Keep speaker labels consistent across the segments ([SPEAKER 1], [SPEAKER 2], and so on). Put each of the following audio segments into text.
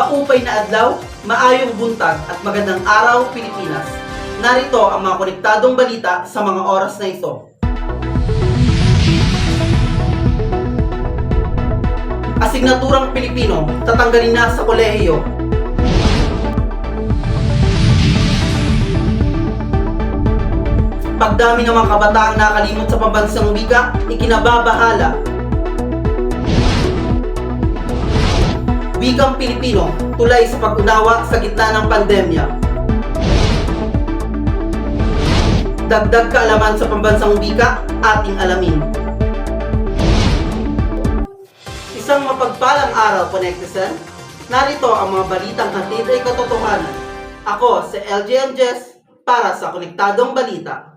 [SPEAKER 1] Maupay na adlaw, maayong buntag at magandang araw Pilipinas. Narito ang mga konektadong balita sa mga oras na ito. Asignaturang Pilipino, tatanggalin na sa kolehiyo. Pagdami ng mga kabataang nakalimot sa pambansang wika, ikinababahala Wikang Pilipino, tulay sa pag-unawa sa gitna ng pandemya. Dagdag kaalaman sa pambansang wika, ating alamin. Isang mapagpalang araw, Connectizen. Narito ang mga balitang hatid ay katotohanan. Ako, si LJM Jess, para sa Konektadong Balita.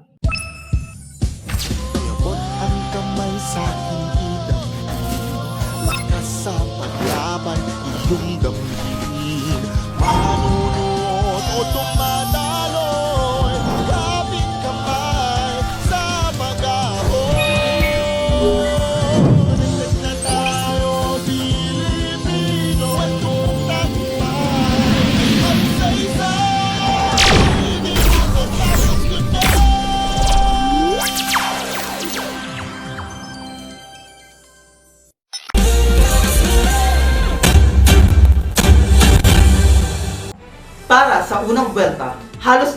[SPEAKER 2] Ang kamay sa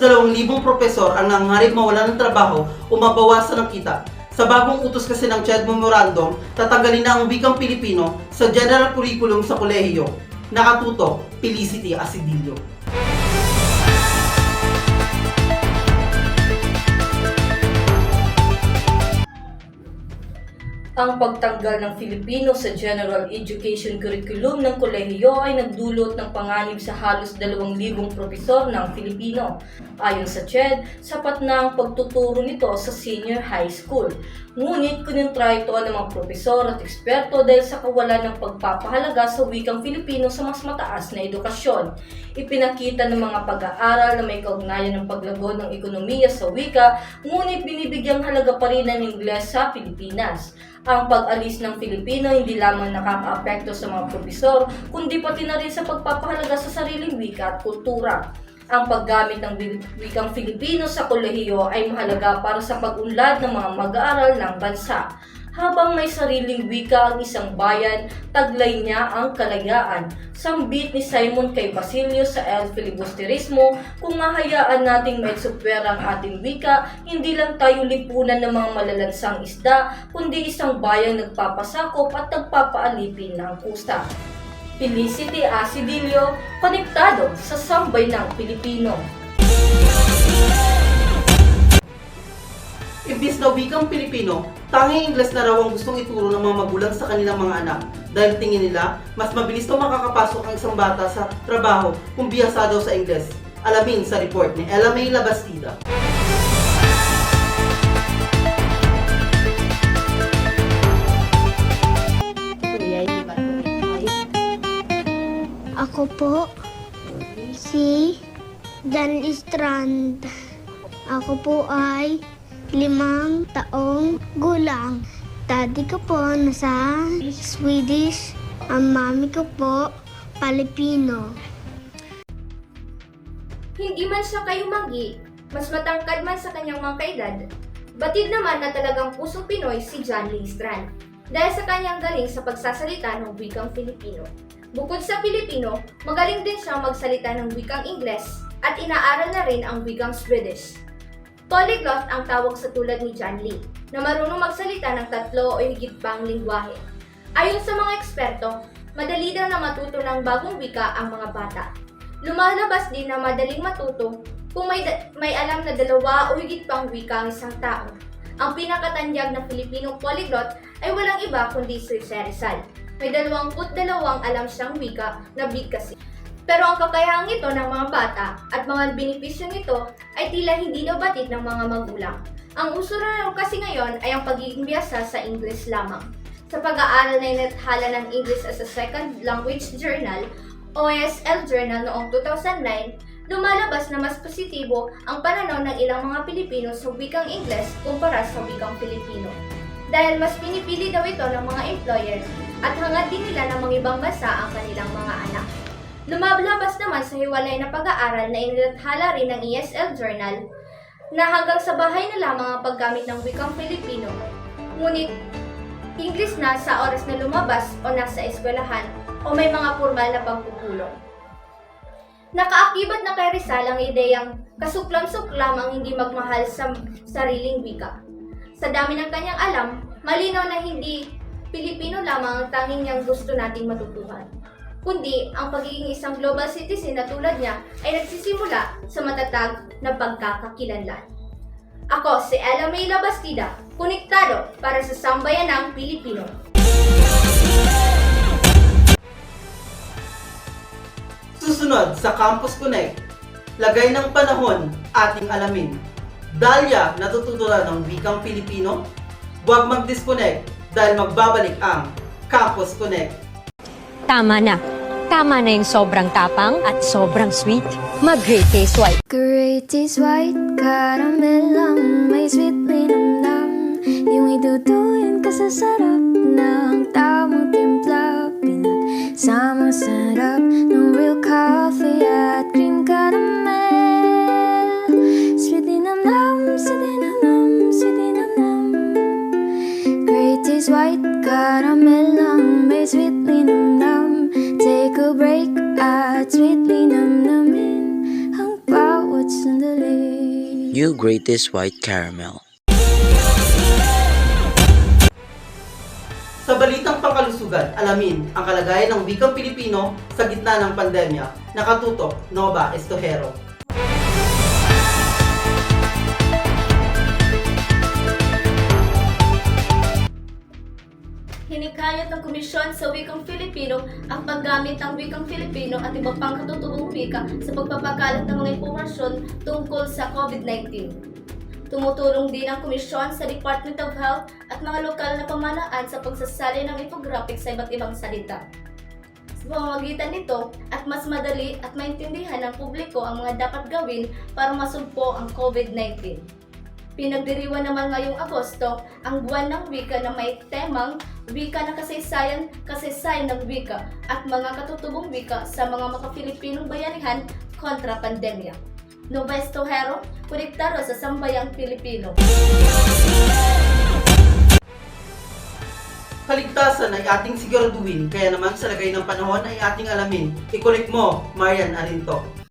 [SPEAKER 1] halos 2,000 profesor ang nangharig mawala ng trabaho o mabawasan ng kita. Sa bagong utos kasi ng CHED Memorandum, tatanggalin na ang wikang Pilipino sa general curriculum sa kolehiyo. Nakatuto, Felicity Asidillo.
[SPEAKER 3] Ang pagtanggal ng Filipino sa General Education Curriculum ng kolehiyo ay nagdulot ng panganib sa halos 2,000 profesor ng Filipino. Ayon sa CHED, sapat na ang pagtuturo nito sa senior high school. Ngunit kinontra ito ng mga profesor at eksperto dahil sa kawalan ng pagpapahalaga sa wikang Filipino sa mas mataas na edukasyon. Ipinakita ng mga pag-aaral na may kaugnayan ng paglago ng ekonomiya sa wika, ngunit binibigyang halaga pa rin ng Ingles sa Pilipinas. Ang pag-alis ng Filipino hindi lamang nakakaapekto sa mga profesor, kundi pati na rin sa pagpapahalaga sa sariling wika at kultura. Ang paggamit ng wi- wikang Filipino sa kolehiyo ay mahalaga para sa pag-unlad ng mga mag-aaral ng bansa. Habang may sariling wika ang isang bayan, taglay niya ang kalayaan. Sambit ni Simon kay Basilio sa El Filibusterismo, kung mahayaan nating may supwera ang ating wika, hindi lang tayo lipunan ng mga malalansang isda, kundi isang bayang nagpapasakop at nagpapaalipin ng kusta. Felicity Asidillo, konektado sa sambay ng Pilipino.
[SPEAKER 1] Imbis na wikang Pilipino, tanging Ingles na raw ang gustong ituro ng mga magulang sa kanilang mga anak dahil tingin nila mas mabilis daw makakapasok ang isang bata sa trabaho kung biyasa daw sa Ingles. Alamin sa report ni Ella May Labastida.
[SPEAKER 4] Ako po, si Dan Strand. Ako po ay limang taong gulang. Daddy ko po nasa Swedish. Ang mami ko po, Palipino.
[SPEAKER 5] Hindi man siya kayumanggi, mas matangkad man sa kanyang mga kaedad, batid naman na talagang pusong Pinoy si John Lee Strand dahil sa kanyang galing sa pagsasalita ng wikang Filipino. Bukod sa Filipino, magaling din siyang magsalita ng wikang Ingles at inaaral na rin ang wikang Swedish. Polyglot ang tawag sa tulad ni John Lee, na marunong magsalita ng tatlo o higit pang lingwahe. Ayon sa mga eksperto, madali daw na matuto ng bagong wika ang mga bata. Lumalabas din na madaling matuto kung may, may alam na dalawa o higit pang wika ang isang tao. Ang pinakatanyag na Filipinong polyglot ay walang iba kundi si Jose Rizal. May dalawamput dalawang alam siyang wika na bigkasi. Pero ang kakayahang ito ng mga bata at mga benepisyo nito ay tila hindi nabatid ng mga magulang. Ang uso na kasi ngayon ay ang pagiging biyasa sa English lamang. Sa pag-aaral na inathala ng English as a Second Language Journal, OSL Journal noong 2009, lumalabas na mas positibo ang pananaw ng ilang mga Pilipino sa wikang Ingles kumpara sa wikang Filipino. Dahil mas pinipili daw ito ng mga employer at hangad din nila ng mga ibang bansa ang kanilang mga anak. Lumalabas naman sa hiwalay na pag-aaral na inilathala rin ng ESL Journal na hanggang sa bahay na lamang ang paggamit ng wikang Filipino. Ngunit, English na sa oras na lumabas o nasa eskwelahan o may mga formal na pagpupulong. Nakaakibat na kay Rizal ang ideyang kasuklam-suklam ang hindi magmahal sa sariling wika. Sa dami ng kanyang alam, malinaw na hindi Pilipino lamang ang tanging niyang gusto nating matutuhan. Kundi ang pagiging isang global citizen na tulad niya ay nagsisimula sa matatag na pagkakakilanlan. Ako si Ella May Labastida, konektado para sa sambayanang Pilipino.
[SPEAKER 1] Susunod sa Campus Connect, lagay ng panahon ating alamin. Dahlia natututunan ng wikang Pilipino? Huwag mag-disconnect dahil magbabalik ang Campus Connect.
[SPEAKER 6] Tama na. Tama na yung sobrang tapang at sobrang sweet. Mag-great taste white.
[SPEAKER 7] Great is white caramel lang May sweet linamnam Yung iduduin ka sa sarap ng tamang timpla Pinagsama sarap ng real coffee at cream
[SPEAKER 8] greatest white caramel.
[SPEAKER 1] Sa balitang pangkalusugan, alamin ang kalagayan ng wikang Pilipino sa gitna ng pandemya. Nakatutok, Nova Estojero.
[SPEAKER 3] Hinikayat ng Komisyon sa Wikang Filipino ang paggamit ng Wikang Filipino at iba pang katutubong wika sa pagpapakalat ng mga impormasyon tungkol sa COVID-19. Tumutulong din ang Komisyon sa Department of Health at mga lokal na pamahalaan sa pagsasali ng infographic sa iba't ibang salita. Sa pamamagitan nito at mas madali at maintindihan ng publiko ang mga dapat gawin para masumpo ang COVID-19. Pinagdiriwan naman ngayong Agosto ang buwan ng wika na may temang wika ng kasaysayan, kasaysayan ng wika at mga katutubong wika sa mga maka-Pilipinong bayanihan kontra pandemya. Nova Estojero, konektaro sa sambayang Pilipino.
[SPEAKER 1] Kaligtasan ay ating siguraduhin, kaya naman sa lagay ng panahon ay ating alamin. I-connect mo, Marian Arinto.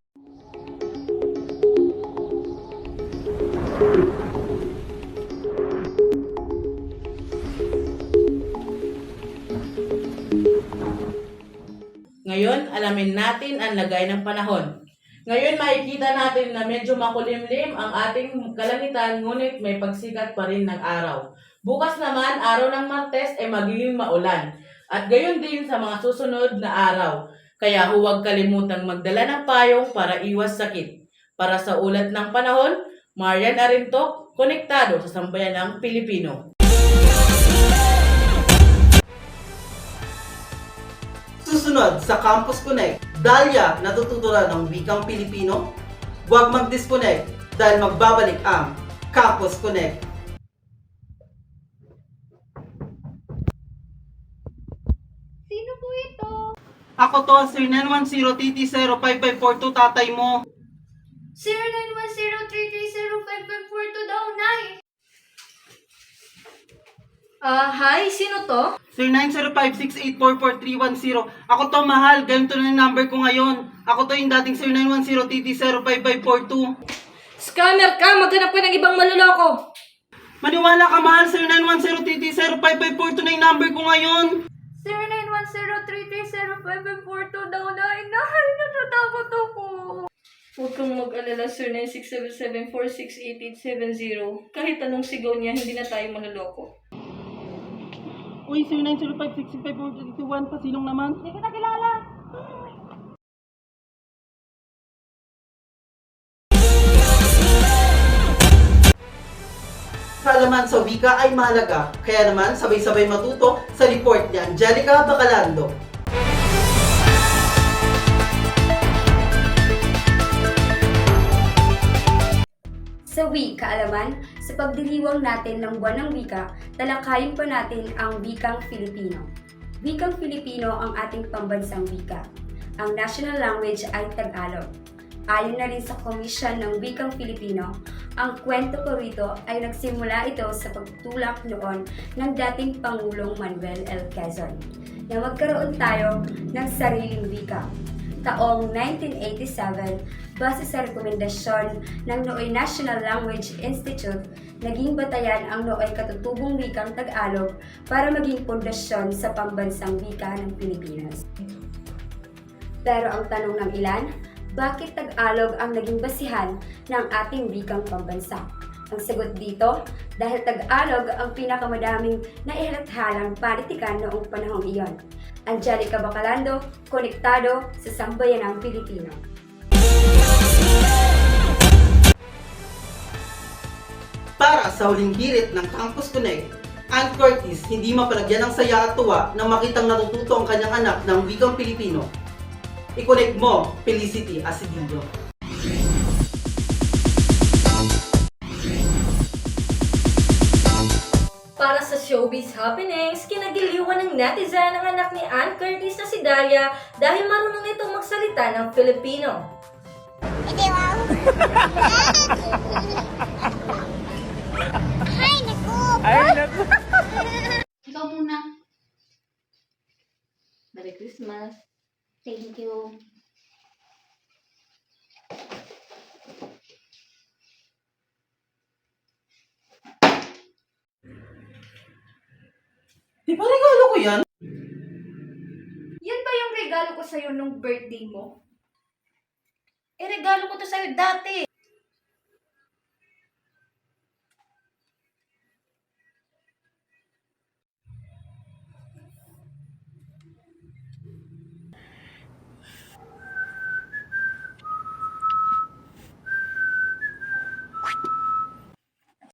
[SPEAKER 9] Alamin natin ang lagay ng panahon. Ngayon, makikita natin na medyo makulimlim ang ating kalangitan, ngunit may pagsikat pa rin ng araw. Bukas naman, araw ng Martes, ay magiging maulan. At gayon din sa mga susunod na araw. Kaya huwag kalimutang magdala ng payong para iwas sakit. Para sa ulat ng panahon, Marian Arinto, konektado sa sambayan ng Pilipino.
[SPEAKER 1] Susunod sa Campus Connect, Dahlia natututunan ng wikang Pilipino? Huwag mag-disconnect dahil magbabalik ang Campus Connect.
[SPEAKER 5] Sino po ito?
[SPEAKER 1] Ako to, Sir 910TT05542, tatay mo.
[SPEAKER 5] 0910330554 daw, Nay!
[SPEAKER 3] Ah, hi, sino to?
[SPEAKER 1] 0905-6844310. Ako to, mahal. Ganito na yung number ko ngayon. Ako to yung dating 0910-TT05542.
[SPEAKER 3] Scammer ka! Maghanap ka ng ibang maluloko!
[SPEAKER 1] Maniwala ka, mahal. 0910-TT05542 na yung number ko ngayon.
[SPEAKER 5] 0910-TT05542 daw na. Inahal na natakot ako.
[SPEAKER 3] Huwag kang mag-alala, sir, 9677-468870. Kahit anong sigaw niya, hindi na tayo
[SPEAKER 1] maluloko. 0.09056541 pa. Sinong naman? Hindi kita kilala. Kaalaman sa wika ay mahalaga, kaya naman sabay-sabay matuto sa report ni Angelica Bacalando.
[SPEAKER 10] Sa Week Kaalaman, sa pagdiriwang natin ng buwan ng wika, talakayin pa natin ang wikang Filipino. Wikang Filipino ang ating pambansang wika. ang national language ay Tagalog. Ayon na rin sa Komisyon ng Wikang Filipino, ang kwento ko rito ay nagsimula ito sa pagtulak noon ng dating Pangulong Manuel L. Quezon na magkaroon tayo ng sariling wika. Taong 1987, base sa rekomendasyon ng Nooy National Language Institute, naging batayan ang Nooy katutubong wikang Tagalog para maging pundasyon sa pambansang wika ng Pilipinas. Pero ang tanong ng ilan, bakit Tagalog ang naging basihan ng ating wikang pambansa? Ang sagot dito, dahil Tagalog ang pinakamadaming naihalathalang panitikan noong panahong iyon. Angelica Bacalando, konektado sa Sambayanang Pilipino.
[SPEAKER 1] Para sa huling hirit ng Campus Connect, Ann Curtis hindi mapalagyan ng saya at tuwa nang makitang natututo ang kanyang anak ng wikang Pilipino. I-connect mo, Felicity Asidillo.
[SPEAKER 3] Showbiz happenings, kinagiliwan ng netizen ang anak ni Ann Curtis na si Dalia dahil marunong itong magsalita ng Filipino.
[SPEAKER 10] Ikaw muna. Merry Christmas. Thank you.
[SPEAKER 5] Regalo ko sa'yo nung birthday mo?
[SPEAKER 3] Eh, regalo ko to sa'yo dati.